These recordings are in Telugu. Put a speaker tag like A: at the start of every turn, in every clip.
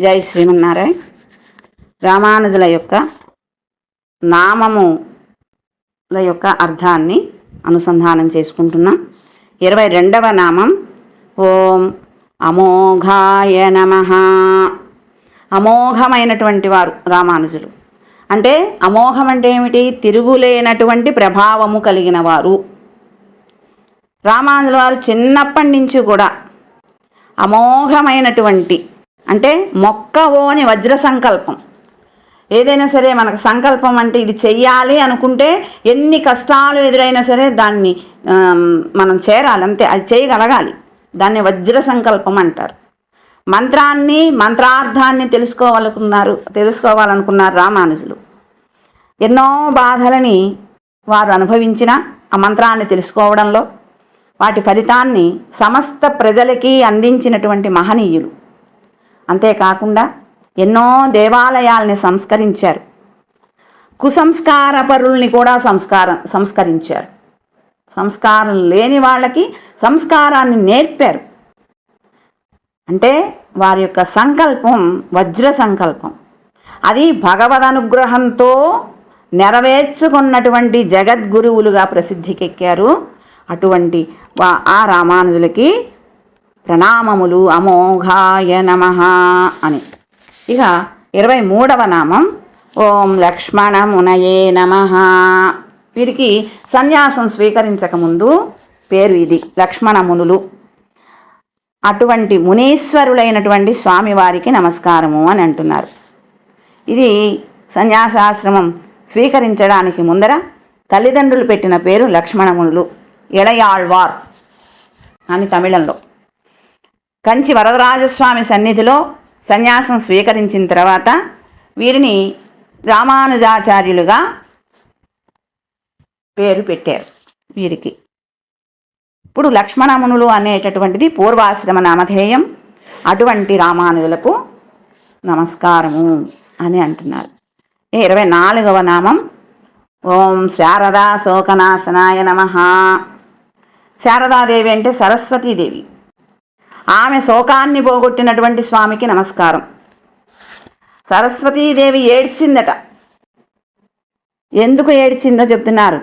A: జై శ్రీమన్నారాయణ. రామానుజుల యొక్క నామముల యొక్క అర్థాన్ని అనుసంధానం చేసుకుంటున్నాం. ఇరవై రెండవ నామం ఓం అమోఘాయ నమ. అమోఘమైనటువంటి వారు రామానుజులు. అంటే అమోఘం అంటే ఏమిటి? తిరుగులేనటువంటి ప్రభావము కలిగిన వారు. రామానుజుల వారు చిన్నప్పటి నుంచి కూడా అమోఘమైనటువంటి అంటే మొక్కవోని వజ్ర సంకల్పం. ఏదైనా సరే మనకు సంకల్పం అంటే ఇది చెయ్యాలి అనుకుంటే ఎన్ని కష్టాలు ఎదురైనా సరే దాన్ని మనం చేరాలి అంతే అది చేయగలగాలి. దాన్ని వజ్ర సంకల్పం అంటారు. మంత్రాన్ని మంత్రార్థాన్ని తెలుసుకోవాలనుకున్నారు తెలుసుకోవాలనుకున్నారు రామానుజులు. ఎన్నో బాధలని వారు అనుభవించిన ఆ మంత్రాన్ని తెలుసుకోవడంలో వాటి ఫలితాన్ని సమస్త ప్రజలకి అందించినటువంటి మహనీయులు. అంతేకాకుండా ఎన్నో దేవాలయాల్ని సంస్కరించారు. కుసంస్కారపరుల్ని కూడా సంస్కారం సంస్కరించారు. సంస్కారం లేని వాళ్ళకి సంస్కారాన్ని నేర్పారు. అంటే వారి యొక్క సంకల్పం వజ్ర సంకల్పం. అది భగవద్ అనుగ్రహంతో నెరవేర్చుకున్నటువంటి జగద్గురువులుగా ప్రసిద్ధికెక్కారు. అటువంటి వా- ఆ రామానుజులకి ప్రణామములు అమోఘాయ నమ అని. ఇక ఇరవై మూడవ నామం ఓం లక్ష్మణ మునయే నమ. వీరికి సన్యాసం స్వీకరించకముందు పేరు ఇది లక్ష్మణమునులు. అటువంటి మునీశ్వరులైనటువంటి స్వామివారికి నమస్కారము అని అంటున్నారు. ఇది సన్యాసాశ్రమం స్వీకరించడానికి ముందర తల్లిదండ్రులు పెట్టిన పేరు లక్ష్మణమునులు ఎడయాళ్వార్ అని తమిళంలో. కంచి వరదరాజస్వామి సన్నిధిలో సన్యాసం స్వీకరించిన తర్వాత వీరిని రామానుజాచార్యులుగా పేరు పెట్టారు వీరికి. ఇప్పుడు లక్ష్మణమునులు అనేటటువంటిది పూర్వాశ్రమ నామధేయం. అటువంటి రామానుజులకు నమస్కారము అని అంటున్నారు. ఇరవై నాలుగవ నామం. ఓం శారదా శోకనాశనాయ నమ. శారదాదేవి అంటే సరస్వతీదేవి. ఆమె శోకాన్ని పోగొట్టినటువంటి స్వామికి నమస్కారం. సరస్వతీదేవి ఏడ్చిందట. ఎందుకు ఏడ్చిందో చెప్తున్నారు.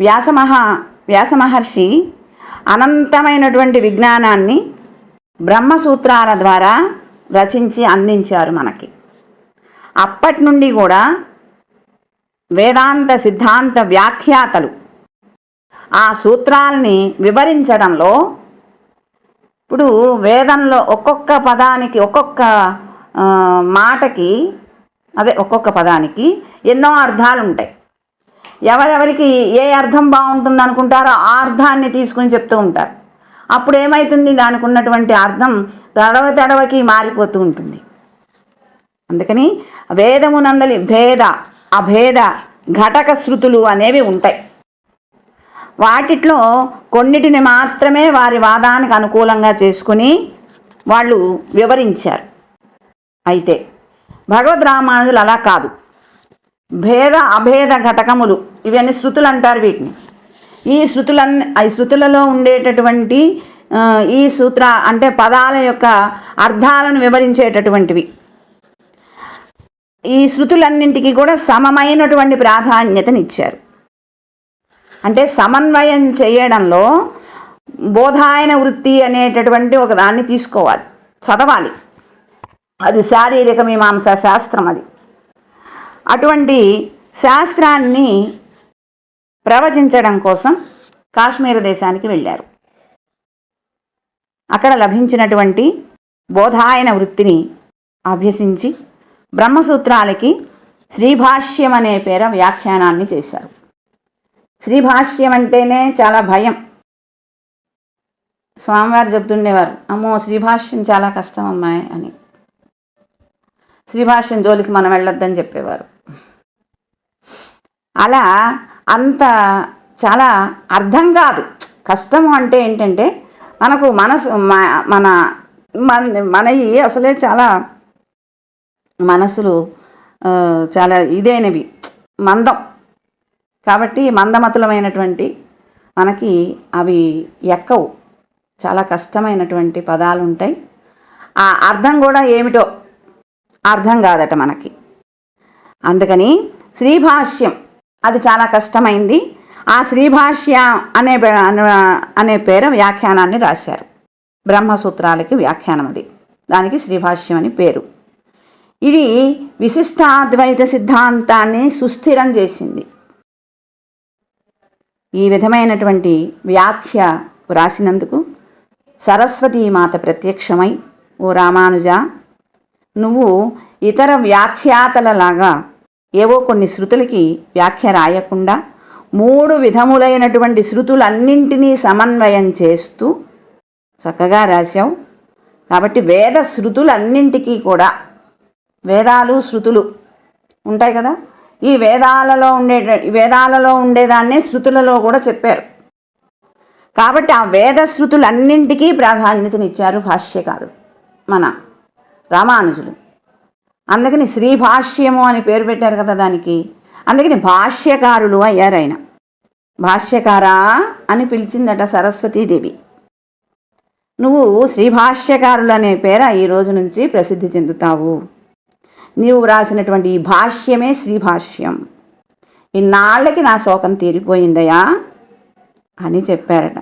A: వ్యాసమహా వ్యాసమహర్షి అనంతమైనటువంటి విజ్ఞానాన్ని బ్రహ్మసూత్రాల ద్వారా రచించి అందించారు మనకి. అప్పటి నుండి కూడా వేదాంత సిద్ధాంత వ్యాఖ్యాతలు ఆ సూత్రాల్ని వివరించడంలో ఇప్పుడు వేదంలో ఒక్కొక్క పదానికి ఒక్కొక్క మాటకి అదే ఒక్కొక్క పదానికి ఎన్నో అర్థాలు ఉంటాయి. ఎవరెవరికి ఏ అర్థం బాగుంటుంది అనుకుంటారో ఆ అర్థాన్ని తీసుకుని చెప్తూ ఉంటారు. అప్పుడు ఏమవుతుంది దానికి ఉన్నటువంటి అర్థం తడవ తడవకి మారిపోతూ ఉంటుంది. అందుకని వేదమునందలి భేద అభేద ఘటక శృతులు అనేవి ఉంటాయి. వాటిట్లో కొన్నిటిని మాత్రమే వారి వాదానికి అనుకూలంగా చేసుకుని వాళ్ళు వివరించారు. అయితే భగవద్ రామానుజులు అలా కాదు. భేద అభేద ఘటకములు ఇవన్నీ శృతులు అంటారు వీటిని. ఈ శృతులన్నీ ఈ శృతులలో ఉండేటటువంటి ఈ సూత్ర అంటే పదాల యొక్క అర్థాలను వివరించేటటువంటివి. ఈ శృతులన్నింటికి కూడా సమమైనటువంటి ప్రాధాన్యతనిచ్చారు. అంటే సమన్వయం చేయడంలో బోధాయన వృత్తి అనేటటువంటి ఒక దాన్ని తీసుకోవాలి. చదవాలి. అది శారీరక మీమాంస శాస్త్రం అది. అటువంటి శాస్త్రాన్ని ప్రవచించడం కోసం కాశ్మీర దేశానికి వెళ్ళారు. అక్కడ లభించినటువంటి బోధాయన వృత్తిని అభ్యసించి బ్రహ్మసూత్రాలకి శ్రీభాష్యం అనే పేర వ్యాఖ్యానాన్ని చేశారు. శ్రీభాష్యం అంటేనే చాలా భయం. స్వామివారు చెప్తుండేవారు అమ్మో శ్రీభాష్యం చాలా కష్టం అమ్మాయి అని. శ్రీభాష్యం జోలికి మనం వెళ్ళొద్దని చెప్పేవారు. అలా అంత చాలా అర్థం కాదు. కష్టము అంటే ఏంటంటే మనకు మనసు మన మన మనవి అసలే చాలా మనసులు చాలా ఇదైనవి. మందం. కాబట్టి మందమతులమైనటువంటి మనకి అవి ఎక్కవు. చాలా కష్టమైనటువంటి పదాలు ఉంటాయి ఆ అర్థం కూడా ఏమిటో అర్థం కాదట మనకి. అందుకని శ్రీభాష్యం అది చాలా కష్టమైంది. ఆ శ్రీభాష్య అనే పే- అనే పేరు వ్యాఖ్యానాన్ని రాశారు. బ్రహ్మసూత్రాలకి వ్యాఖ్యానం అది దానికి శ్రీభాష్యం అని పేరు. ఇది విశిష్టాద్వైత సిద్ధాంతాన్ని సుస్థిరం చేసింది. ఈ విధమైనటువంటి వ్యాఖ్య వ్రాసినందుకు సరస్వతీమాత ప్రత్యక్షమై ఓ రామానుజ నువ్వు ఇతర వ్యాఖ్యాతలలాగా ఏవో కొన్ని శృతులకి వ్యాఖ్య రాయకుండా మూడు విధములైనటువంటి శృతులన్నింటినీ సమన్వయం చేస్తూ చక్కగా రాశావు. కాబట్టి వేద శృతులన్నింటికీ కూడా వేదాలు శృతులు ఉంటాయి కదా ఈ వేదాలలో ఉండే వేదాలలో ఉండేదాన్నే శృతులలో కూడా చెప్పారు. కాబట్టి ఆ వేద శృతులన్నింటికీ ప్రాధాన్యతనిచ్చారు భాష్యకారులు మన రామానుజులు. అందుకని శ్రీ భాష్యము అని పేరు పెట్టారు కదా దానికి. అందుకని భాష్యకారులు అయ్యారు ఆయన భాష్యకారా అని పిలిచిందట సరస్వతీదేవి. నువ్వు శ్రీభాష్యకారులు అనే పేర ఈ రోజు నుంచి ప్రసిద్ధి చెందుతావు. నీవు వ్రాసినటువంటి ఈ భాష్యమే శ్రీభాష్యం. ఇన్నాళ్ళకి నా శోకం తీరిపోయిందయా? అని చెప్పారట.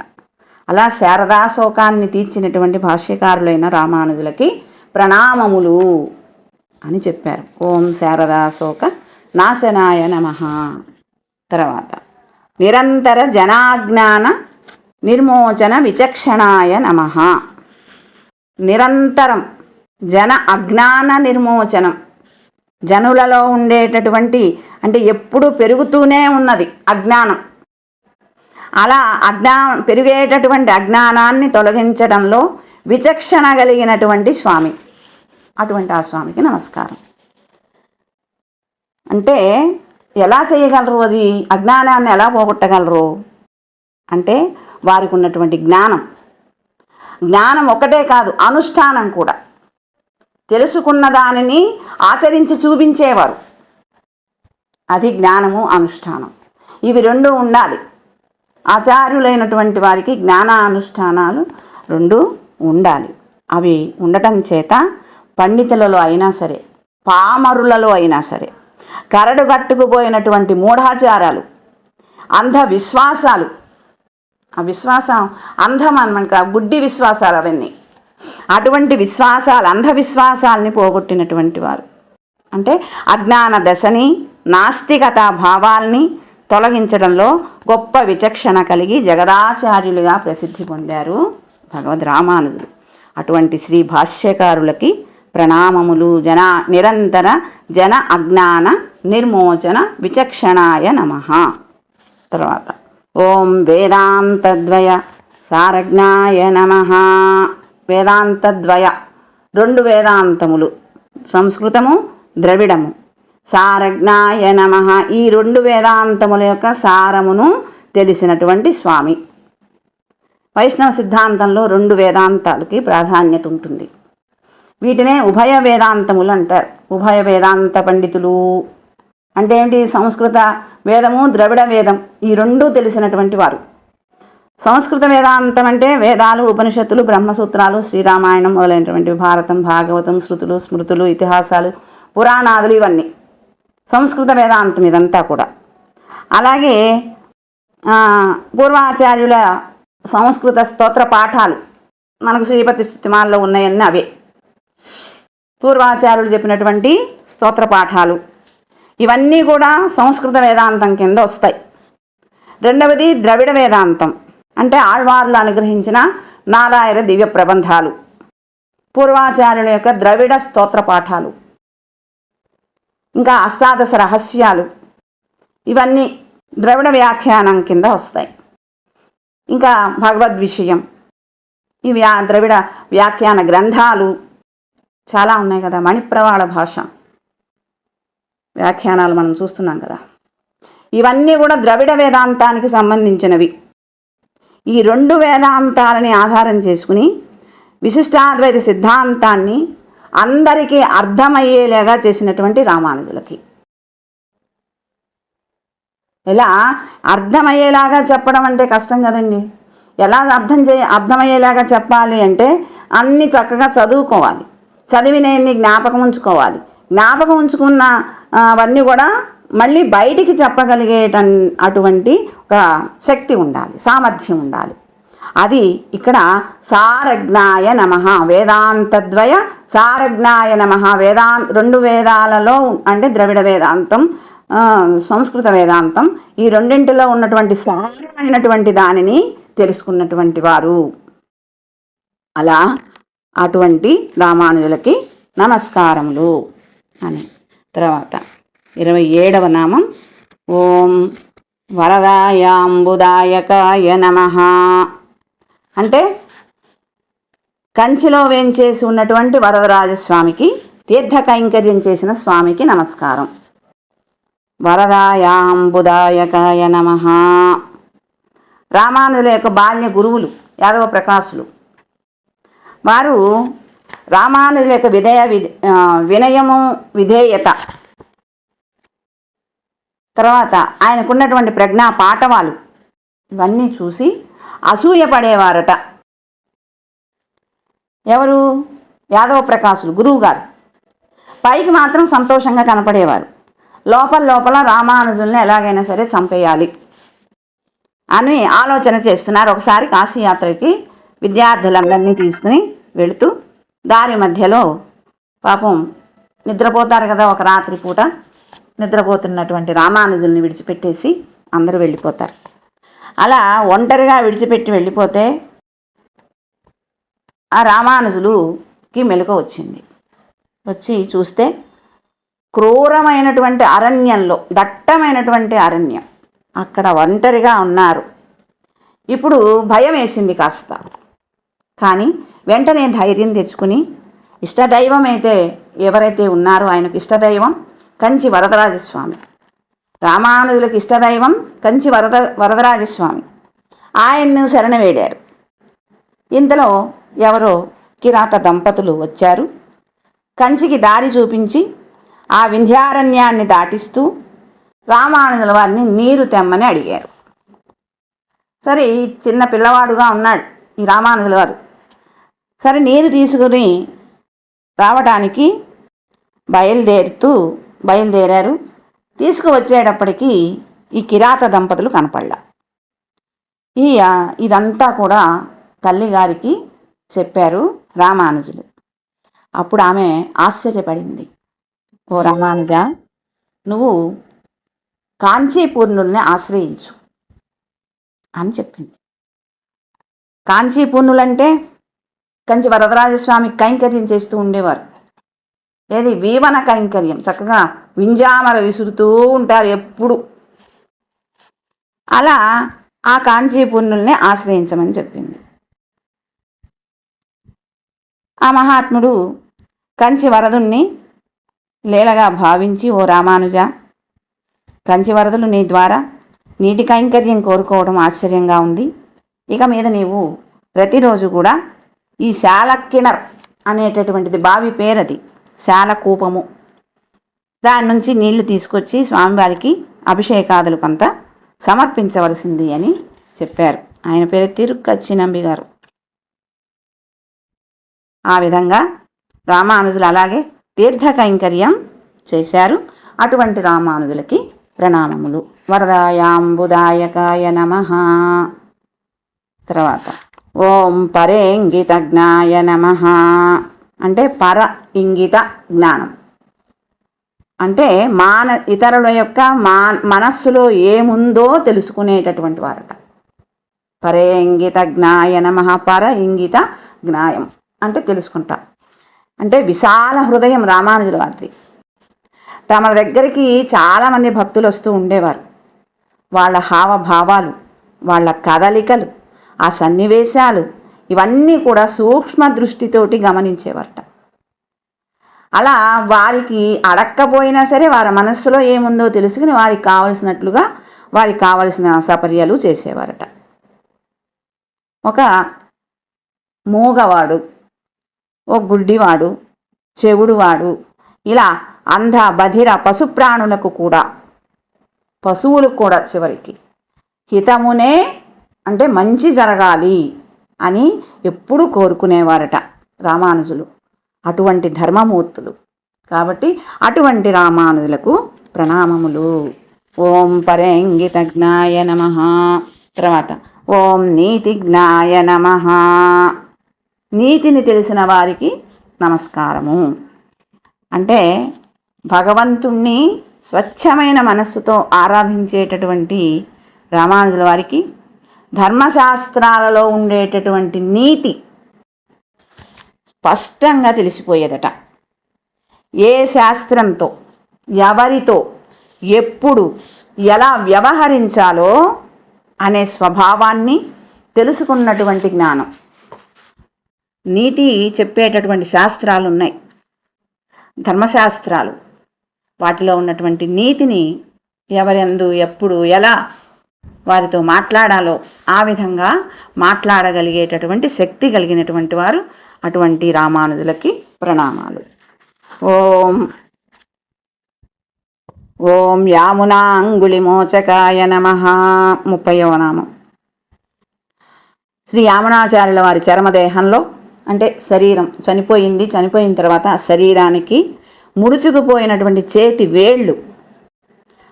A: అలా శారదా శోకాన్ని తీర్చినటువంటి భాష్యకారులైన రామానుజులకి ప్రణామములు అని చెప్పారు. ఓం శారదా శోక నాశనాయ నమ. తర్వాత నిరంతర జనాజ్ఞాన నిర్మోచన విచక్షణాయ నమ. నిరంతరం జన అజ్ఞాన నిర్మోచనం జనులలో ఉండేటటువంటి అంటే ఎప్పుడు పెరుగుతూనే ఉన్నది అజ్ఞానం. అలా అజ్ఞా పెరిగేటటువంటి అజ్ఞానాన్ని తొలగించడంలో విచక్షణ కలిగినటువంటి స్వామి. అటువంటి ఆ స్వామికి నమస్కారం. అంటే ఎలా చేయగలరు అది? అజ్ఞానాన్ని ఎలా పోగొట్టగలరు? అంటే వారికి ఉన్నటువంటి జ్ఞానం. జ్ఞానం ఒకటే కాదు అనుష్ఠానం కూడా. తెలుసుకున్న దానిని ఆచరించి చూపించేవారు. అది జ్ఞానము అనుష్ఠానం. ఇవి రెండు ఉండాలి. ఆచార్యులైనటువంటి వారికి జ్ఞాన అనుష్ఠానాలు రెండు ఉండాలి. అవి ఉండటం చేత పండితులలో అయినా సరే పామరులలో అయినా సరే కరడు కట్టుకుపోయినటువంటి మూఢాచారాలు అంధ విశ్వాసాలు ఆ విశ్వాసం అంధం అనమాట గుడ్డి విశ్వాసాలు అవన్నీ. అటువంటి విశ్వాసాలు అంధవిశ్వాసాలని పోగొట్టినటువంటి వారు. అంటే అజ్ఞాన దశని నాస్తికత భావాల్ని తొలగించడంలో గొప్ప విచక్షణ కలిగి జగదాచార్యులుగా ప్రసిద్ధి పొందారు భగవద్ రామానుజులు. అటువంటి శ్రీ భాష్యకారులకి ప్రణామములు జన నిరంతర జన అజ్ఞాన నిర్మోచన విచక్షణాయ నమ. తర్వాత ఓం వేదాంతద్వయ సారజ్ఞాయ నమ. వేదాంతద్వయ. రెండు వేదాంతములు. సంస్కృతము ద్రవిడము. సారజ్ఞాయ నమ. ఈ రెండు వేదాంతముల యొక్క సారమును తెలిసినటువంటి స్వామి. వైష్ణవ సిద్ధాంతంలో రెండు వేదాంతాలకి ప్రాధాన్యత ఉంటుంది. వీటినే ఉభయ వేదాంతములు అంటారు. ఉభయ వేదాంత పండితులు అంటే ఏంటి? సంస్కృత వేదము ద్రవిడ వేదం. ఈ రెండూ తెలిసినటువంటి వారు. సంస్కృత వేదాంతం అంటే వేదాలు ఉపనిషత్తులు బ్రహ్మసూత్రాలు శ్రీరామాయణం మొదలైనటువంటి భారతం భాగవతం శృతులు స్మృతులు ఇతిహాసాలు పురాణాదులు ఇవన్నీ. సంస్కృత వేదాంతం ఇదంతా కూడా. అలాగే పూర్వాచార్యుల సంస్కృత స్తోత్ర పాఠాలు మనకు శ్రీపతి స్థుతిమాల్లో ఉన్నాయన్నీ అవే. పూర్వాచార్యులు చెప్పినటువంటి స్తోత్ర పాఠాలు. ఇవన్నీ కూడా సంస్కృత వేదాంతం కింద వస్తాయి. రెండవది ద్రవిడ వేదాంతం. అంటే ఆళ్వార్లు అనుగ్రహించిన నారాయణ దివ్య ప్రబంధాలు. పూర్వాచార్యుల యొక్క ద్రవిడ స్తోత్ర పాఠాలు. ఇంకా అష్టాదశ రహస్యాలు. ఇవన్నీ ద్రవిడ వ్యాఖ్యానం కింద వస్తాయి. ఇంకా భగవద్ విషయం. ఈ వ్యా ద్రవిడ వ్యాఖ్యాన గ్రంథాలు చాలా ఉన్నాయి కదా. మణిప్రవాళ భాష. వ్యాఖ్యానాలు మనం చూస్తున్నాం కదా. ఇవన్నీ కూడా ద్రవిడ వేదాంతానికి సంబంధించినవి. ఈ రెండు వేదాంతాలని ఆధారం చేసుకుని విశిష్టాద్వైత సిద్ధాంతాన్ని అందరికీ అర్థమయ్యేలాగా చేసినటువంటి రామానుజులకి. ఇలా అర్థమయ్యేలాగా చెప్పడం అంటే కష్టం కదండి. ఎలా అర్థం చే అర్థమయ్యేలాగా చెప్పాలి అంటే అన్ని చక్కగా చదువుకోవాలి. చదివినన్ని జ్ఞాపకం ఉంచుకోవాలి. జ్ఞాపకం ఉంచుకున్న అవన్నీ కూడా మళ్ళీ బయటికి చెప్పగలిగేట అటువంటి ఒక శక్తి ఉండాలి సామర్థ్యం ఉండాలి. అది ఇక్కడ సారజ్ఞాయ నమ వేదాంతద్వయ సారజ్ఞాయ నమ వేదాం రెండు వేదాలలో అంటే ద్రవిడ వేదాంతం సంస్కృత వేదాంతం ఈ రెండింటిలో ఉన్నటువంటి సారమైనటువంటి దానిని తెలుసుకున్నటువంటి వారు. అలా అటువంటి రామానుజులకి నమస్కారములు అని. తర్వాత ఇరవై ఏడవ నామం. ఓం వరదాయాంబుదాయకాయ నమ. అంటే కంచిలో వేంచేసి ఉన్నటువంటి వరదరాజస్వామికి తీర్థ కైంకర్యం చేసిన స్వామికి నమస్కారం. వరదాయాంబుదాయకాయ నమ. రామానుల యొక్క బాల్య గురువులు యాదవ ప్రకాశులు. వారు రామానుజుల యొక్క విధేయ విధ వినయము విధేయత తర్వాత ఆయనకున్నటువంటి ప్రజ్ఞా పాఠవాలు ఇవన్నీ చూసి అసూయపడేవారట ఎవరు? యాదవ ప్రకాశులు గురువు గారు. పైకి మాత్రం సంతోషంగా కనపడేవారు. లోపల లోపల రామానుజుల్ని ఎలాగైనా సరే చంపేయాలి. అని ఆలోచన చేస్తున్నారు. ఒకసారి కాశీయాత్రకి విద్యార్థులందరినీ తీసుకుని వెళుతూ దారి మధ్యలో పాపం నిద్రపోతారు కదా ఒక రాత్రి పూట నిద్రపోతున్నటువంటి రామానుజుల్ని విడిచిపెట్టేసి అందరూ వెళ్ళిపోతారు. అలా ఒంటరిగా విడిచిపెట్టి వెళ్ళిపోతే ఆ రామానుజులుకి మెలకు వచ్చింది. వచ్చి చూస్తే క్రూరమైనటువంటి అరణ్యంలో దట్టమైనటువంటి అరణ్యం. అక్కడ ఒంటరిగా ఉన్నారు. ఇప్పుడు భయం వేసింది కాస్త. కానీ వెంటనే ధైర్యం తెచ్చుకుని ఇష్టదైవం అయితే ఎవరైతే ఉన్నారో ఆయనకు ఇష్టదైవం కంచి వరదరాజస్వామి. రామానుజులకు ఇష్టదైవం కంచి వరద వరదరాజస్వామి. ఆయన్ను శరణ వేడారు. ఇంతలో ఎవరో కిరాత దంపతులు వచ్చారు. కంచికి దారి చూపించి ఆ వింధ్యారణ్యాన్ని దాటిస్తూ రామానుజుల వారిని నీరు తెమ్మని అడిగారు. సరే చిన్న పిల్లవాడుగా ఉన్నాడు ఈ రామానుజుల వారు. సరే నీరు తీసుకుని రావడానికి బయలుదేరుతూ బయలుదేరారు. తీసుకువచ్చేటప్పటికి ఈ కిరాత దంపతులు కనపడలా. ఈయ ఇదంతా కూడా తల్లిగారికి చెప్పారు రామానుజులు. అప్పుడు ఆమె ఆశ్చర్యపడింది. ఓ రామానుజ నువ్వు కాంచీపూర్ణుల్ని ఆశ్రయించు అని చెప్పింది. కాంచీపూర్ణులంటే కంచి వరదరాజస్వామి కైంకర్యం చేస్తూ ఉండేవారు. ఏది? వీవన కైంకర్యం. చక్కగా వింజామర విసురుతూ ఉంటారు ఎప్పుడు. అలా ఆ కాంచీపుణ్యుల్ని ఆశ్రయించమని చెప్పింది. ఆ మహాత్ముడు కంచి వరదుణ్ణి లీలగా భావించి ఓ రామానుజ కంచి వరదులు నీ ద్వారా నీటి కైంకర్యం కోరుకోవడం ఆశ్చర్యంగా ఉంది. ఇక మీద నీవు ప్రతిరోజు కూడా ఈ శాలక్కిణర్ అనేటటువంటిది బావి పేరది. శాలకూపము దాని నుంచి నీళ్ళు తీసుకొచ్చి స్వామివారికి అభిషేకాదులకంతా సమర్పించవలసింది అని చెప్పారు. ఆయన పేరు తిరుక్కచ్చినంబి గారు. ఆ విధంగా రామానుజులు అలాగే తీర్థ కైంకర్యం చేశారు. అటువంటి రామానుజులకి ప్రణామములు. వరదాయాంబుదాయకాయ నమ. తర్వాత ఓం పరేంగితజ్ఞాయ నమ. అంటే పర ఇంగిత జ్ఞానం. అంటే మాన ఇతరుల యొక్క మా మనస్సులో ఏముందో తెలుసుకునేటటువంటి వారట. పరే ఇంగిత జ్ఞాయ నమ పర ఇంగిత జ్ఞాయం అంటే తెలుసుకుంటా. అంటే విశాల హృదయం రామానుజుల వారిది. తమ దగ్గరికి చాలామంది భక్తులు వస్తూ ఉండేవారు. వాళ్ళ హావభావాలు వాళ్ళ కదలికలు ఆ సన్నివేశాలు ఇవన్నీ కూడా సూక్ష్మ దృష్టితోటి గమనించేవారట. అలా వారికి అడక్కపోయినా సరే వారి మనస్సులో ఏముందో తెలుసుకుని వారికి కావలసినట్లుగా వారికి కావలసిన సపర్యలు చేసేవారట. ఒక మూగవాడు ఓ గుడ్డివాడు చెవుడువాడు ఇలా అంధ బధిర పశుప్రాణులకు కూడా పశువులకు కూడా చివరికి హితమునే అంటే మంచి జరగాలి. అని ఎప్పుడూ కోరుకునేవారట రామానుజులు. అటువంటి ధర్మమూర్తులు. కాబట్టి అటువంటి రామానుజులకు ప్రణామములు. ఓం పరేంగితజ్ఞాయ నమ. తర్వాత ఓం నీతి జ్ఞాయ నమ. నీతిని తెలిసిన వారికి నమస్కారము. అంటే భగవంతుణ్ణి స్వచ్ఛమైన మనస్సుతో ఆరాధించేటటువంటి రామానుజుల వారికి ధర్మశాస్త్రాలలో ఉండేటటువంటి నీతి స్పష్టంగా తెలిసిపోయేదట. ఏ శాస్త్రంతో ఎవరితో ఎప్పుడు ఎలా వ్యవహరించాలో అనే స్వభావాన్ని తెలుసుకున్నటువంటి జ్ఞానం. నీతి చెప్పేటటువంటి శాస్త్రాలు ఉన్నాయి ధర్మశాస్త్రాలు వాటిలో ఉన్నటువంటి నీతిని ఎవరెందు ఎప్పుడు ఎలా వారితో మాట్లాడాలో ఆ విధంగా మాట్లాడగలిగేటటువంటి శక్తి కలిగినటువంటి వారు అటువంటి రామానుజులకి ప్రణామాలు. ఓం. ఓం యామునాంగుళిమోచకాయ నమ. ముప్పైవ నామం. శ్రీ యామునాచార్యుల వారి చర్మదేహంలో అంటే శరీరం చనిపోయింది చనిపోయిన తర్వాత ఆ శరీరానికి ముడుచుకుపోయినటువంటి చేతి వేళ్ళు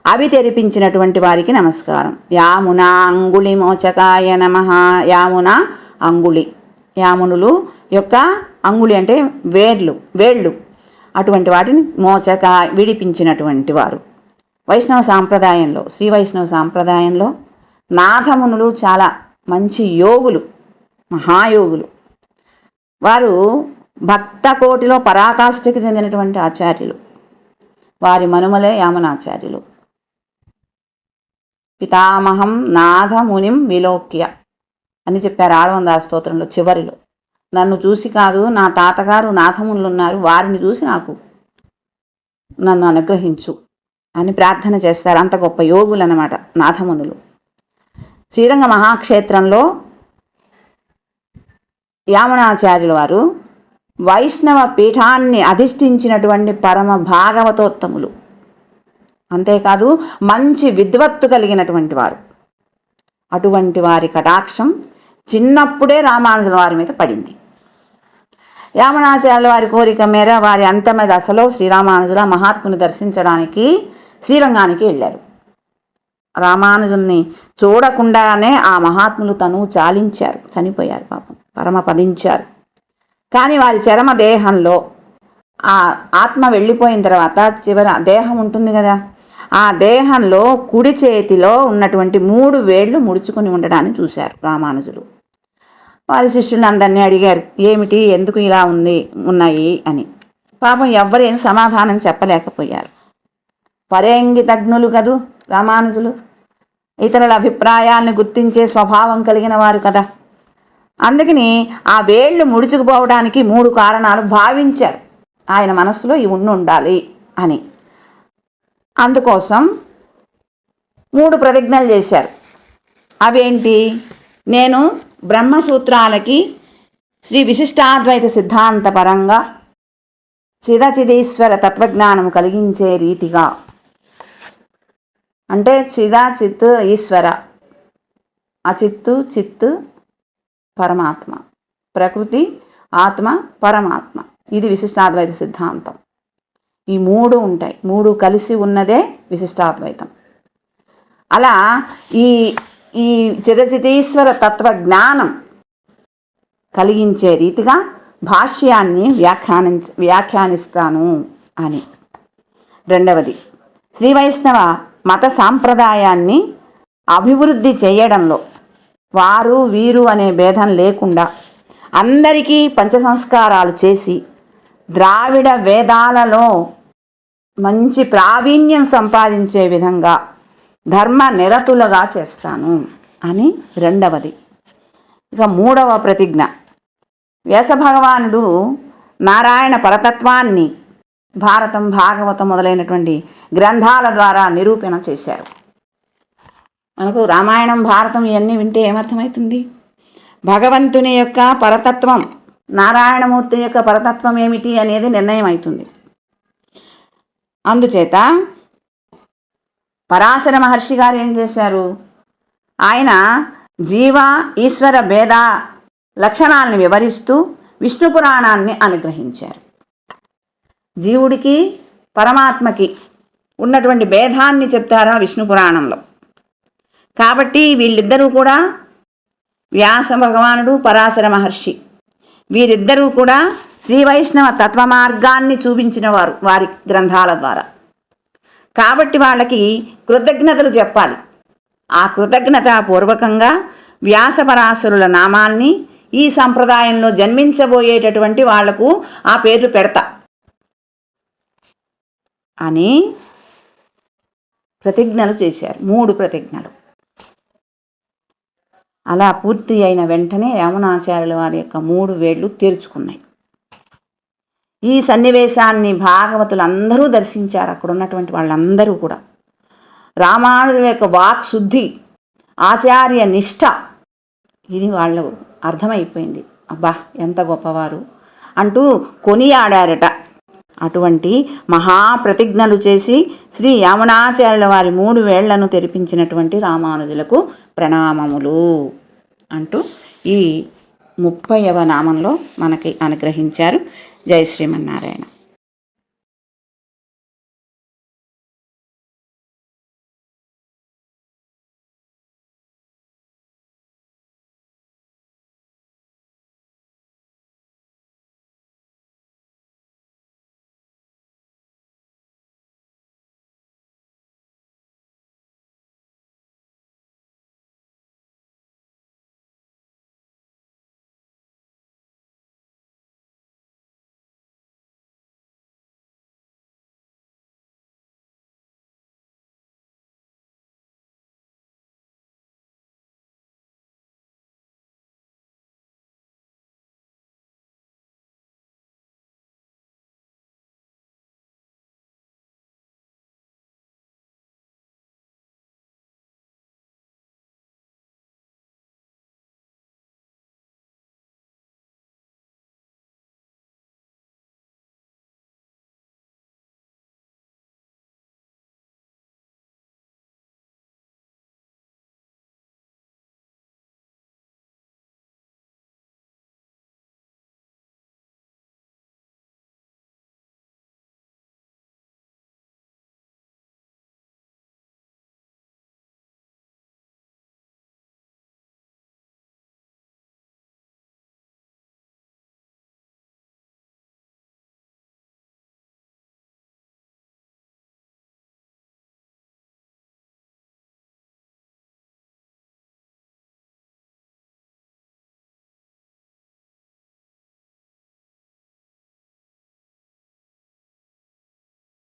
A: అవి తెరిపించినటువంటి వారికి నమస్కారం. యామున అంగుళి మోచకాయ నమ. యామున అంగుళి. యామునులు యొక్క అంగుళి అంటే వేర్లు వేళ్ళు. అటువంటి వాటిని మోచక విడిపించినటువంటి వారు. వైష్ణవ సాంప్రదాయంలో శ్రీ వైష్ణవ సాంప్రదాయంలో నాథమునులు చాలా మంచి యోగులు మహాయోగులు. వారు భక్త కోటిలో పరాకాష్ఠకి చెందినటువంటి ఆచార్యులు. వారి మనుమలే యామనాచార్యులు. పితామహం నాథమునిం విలోక్య అని చెప్పారు ఆడవంద స్తోత్రంలో చివరిలో. నన్ను చూసి కాదు నా తాతగారు నాథమునులు ఉన్నారు వారిని చూసి నాకు నన్ను అనుగ్రహించు అని ప్రార్థన చేస్తారు అంత గొప్ప యోగులు అన్నమాట నాథమునులు. శ్రీరంగ మహాక్షేత్రంలో యామనాచార్యుల వారు వైష్ణవ పీఠాన్ని అధిష్ఠించినటువంటి పరమ భాగవతోత్తములు. అంతేకాదు మంచి విద్వత్తు కలిగినటువంటి వారు. అటువంటి వారి కటాక్షం చిన్నప్పుడే రామానుజుల వారి మీద పడింది. రామణాచార్యుల వారి కోరిక మేర వారి అంతమ దశలో శ్రీరామానుజుల మహాత్ముని దర్శించడానికి శ్రీరంగానికి వెళ్ళారు. రామానుజుల్ని చూడకుండానే ఆ మహాత్ములు తను చాలించారు చనిపోయారు పాపం పరమపదించారు కానీ వారి చరమ దేహంలో ఆ ఆత్మ వెళ్ళిపోయిన తర్వాత చివర దేహం ఉంటుంది కదా ఆ దేహంలో కుడి చేతిలో ఉన్నటువంటి మూడు వేళ్ళు ముడుచుకొని ఉండడాన్ని చూశారు రామానుజులు. వారి శిష్యులు అందరినీ అడిగారు ఏమిటి? ఎందుకు ఇలా ఉంది ఉన్నాయి? అని. పాపం ఎవ్వరు ఏం సమాధానం చెప్పలేకపోయారు. పరేంగితజ్ఞులు కదూ రామానుజులు ఇతరుల అభిప్రాయాలను గుర్తించే స్వభావం కలిగిన వారు కదా. అందుకని ఆ వేళ్ళు ముడుచుకుపోవడానికి మూడు కారణాలు భావించారు. ఆయన మనస్సులో ఇవి ఉండి ఉండాలి అని. అందుకోసం మూడు ప్రతిజ్ఞలు చేశారు. అవేంటి? నేను బ్రహ్మసూత్రాలకి శ్రీ విశిష్టాద్వైత సిద్ధాంత పరంగా చిదచిదీశ్వర తత్వజ్ఞానం కలిగించే రీతిగా. అంటే చిదా చిత్ ఈశ్వర అచిత్తు చిత్తు పరమాత్మ ప్రకృతి ఆత్మ పరమాత్మ. ఇది విశిష్టాద్వైత సిద్ధాంతం. ఈ మూడు ఉంటాయి. మూడు కలిసి ఉన్నదే విశిష్టాద్వైతం. అలా ఈ ఈ చిదచితీశ్వర తత్వ జ్ఞానం కలిగించే రీతిగా భాష్యాన్ని వ్యాఖ్యానించ వ్యాఖ్యానిస్తాను అని. రెండవది శ్రీ వైష్ణవ మత సాంప్రదాయాన్ని అభివృద్ధి చేయడంలో వారు వీరు అనే భేదం లేకుండా అందరికీ పంచ సంస్కారాలు చేసి ద్రావిడ వేదాలలో మంచి ప్రావీణ్యం సంపాదించే విధంగా ధర్మ నిరతులుగా చేస్తాను అని రెండవది. ఇక మూడవ ప్రతిజ్ఞ. వ్యాసభగవానుడు నారాయణ పరతత్వాన్ని భారతం భాగవతం మొదలైనటువంటి గ్రంథాల ద్వారా నిరూపణ చేశారు. మనకు రామాయణం భారతం ఇవన్నీ వింటే ఏమర్థమవుతుంది? భగవంతుని యొక్క పరతత్వం నారాయణమూర్తి యొక్క పరతత్వం ఏమిటి అనేది నిర్ణయం అవుతుంది అందుచేత పరాశర మహర్షి గారు ఏం చేశారు? ఆయన జీవ ఈశ్వర భేద లక్షణాలను వివరిస్తూ విష్ణు పురాణాన్ని అనుగ్రహించారు. జీవుడికి పరమాత్మకి ఉన్నటువంటి భేదాన్ని చెప్తారా విష్ణు పురాణంలో? కాబట్టి వీళ్ళిద్దరూ కూడా వ్యాస భగవానుడు పరాశర మహర్షి వీరిద్దరూ కూడా శ్రీ వైష్ణవ తత్వ మార్గాన్ని చూపించిన వారు వారి గ్రంథాల ద్వారా. కాబట్టి వాళ్ళకి కృతజ్ఞతలు చెప్పాలి. ఆ కృతజ్ఞత పూర్వకంగా వ్యాసపరాశరుల నామాల్ని ఈ సంప్రదాయంలో జన్మించబోయేటటువంటి వాళ్ళకు ఆ పేర్లు పెడతా. అని ప్రతిజ్ఞలు చేశారు. మూడు ప్రతిజ్ఞలు. అలా పూర్తి అయిన వెంటనే రమణాచార్యుల వారి యొక్క మూడు వేళ్ళు తెరుచుకున్నాయి. ఈ సన్నివేశాన్ని భాగవతులు అందరూ దర్శించారు. అక్కడ ఉన్నటువంటి వాళ్ళందరూ కూడా. రామానుజుల యొక్క వాక్ శుద్ధి ఆచార్య నిష్ఠ ఇది వాళ్ళు అర్థమైపోయింది. అబ్బా ఎంత గొప్పవారు అంటూ కొనియాడారట. అటువంటి మహాప్రతిజ్ఞలు చేసి శ్రీ యామునాచార్యుల వారి మూడు వేళ్ళను తెరిపించినటువంటి రామానుజులకు ప్రణామములు అంటూ ఈ ముప్పైవ నామంలో మనకి అనుగ్రహించారు. జయ శ్రీమన్నారాయణ.